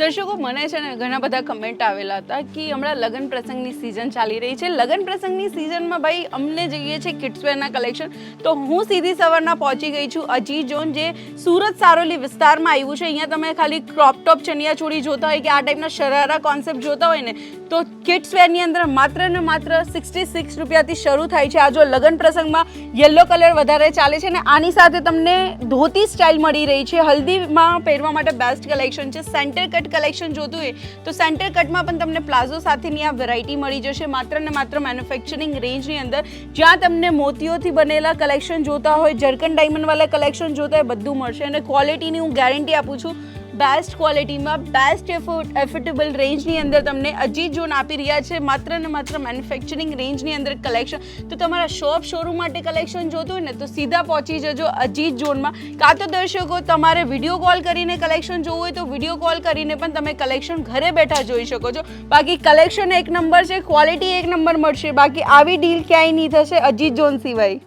દર્શકો, મને છે ને ઘણા બધા કમેન્ટ આવેલા હતા કે હમણાં લગ્ન પ્રસંગની સિઝન ચાલી રહી છે. લગ્ન પ્રસંગની સિઝનમાં ભાઈ અમને જોઈએ છે કિડ્સવેરના કલેક્શન તો હું સીધી સવારના પહોંચી ગઈ છું અજી ઝોન, જે સુરત સારોલી વિસ્તારમાં આવ્યું છે. અહીંયા તમે ખાલી ક્રોપ ટોપ ચણિયા ચોળી જોતા હોય કે આ ટાઈપના શરારા કોન્સેપ્ટ જોતા હોય ને, તો કિડ્સવેરની અંદર માત્ર ને માત્ર સિક્સટી સિક્સ રૂપિયાથી શરૂ થાય છે. આ જો લગ્ન પ્રસંગમાં યલો કલર વધારે ચાલે છે ને, આની સાથે તમને ધોતી સ્ટાઇલ મળી રહી છે. હલ્દીમાં પહેરવા માટે બેસ્ટ કલેક્શન છે. સેન્ટર કટ કલેક્શન જોતું હોય તો સેન્ટર કટમાં પણ તમને પ્લાઝો સાથેની આ વેરાયટી મળી જશે. માત્ર ને માત્ર મેન્યુફેક્ચરિંગ રેન્જની અંદર જ્યાં તમને મોતીઓથી બનેલા કલેક્શન જોતા હોય, જર્કન ડાયમંડવાળા કલેક્શન જોતા હોય, બધું મળશે. અને ક્વોલિટીની હું ગેરંટી આપું છું બેસ્ટ ક્વોલિટીમાં બેસ્ટ એફોર્ડેબલ રેન્જની અંદર તમને અજીત ઝોન આપી રહ્યા છે. માત્ર ને માત્ર મેન્યુફેક્ચરિંગ રેન્જની અંદર કલેક્શન તો તમારા શોપ શોરૂમ માટે કલેક્શન જોતું હોય ને, તો સીધા પહોંચી જજો અજીત ઝોનમાં કાં તો દર્શકો, તમારે વીડિયો કોલ કરીને કલેક્શન જોવું હોય તો વીડિયો કોલ કરીને પણ તમે કલેક્શન ઘરે બેઠા જોઈ શકો છો. બાકી કલેક્શન એક નંબર છે ક્વોલિટી એક નંબર મળશે. બાકી આવી ડીલ ક્યાંય નહીં થશે અજીત ઝોન સિવાય.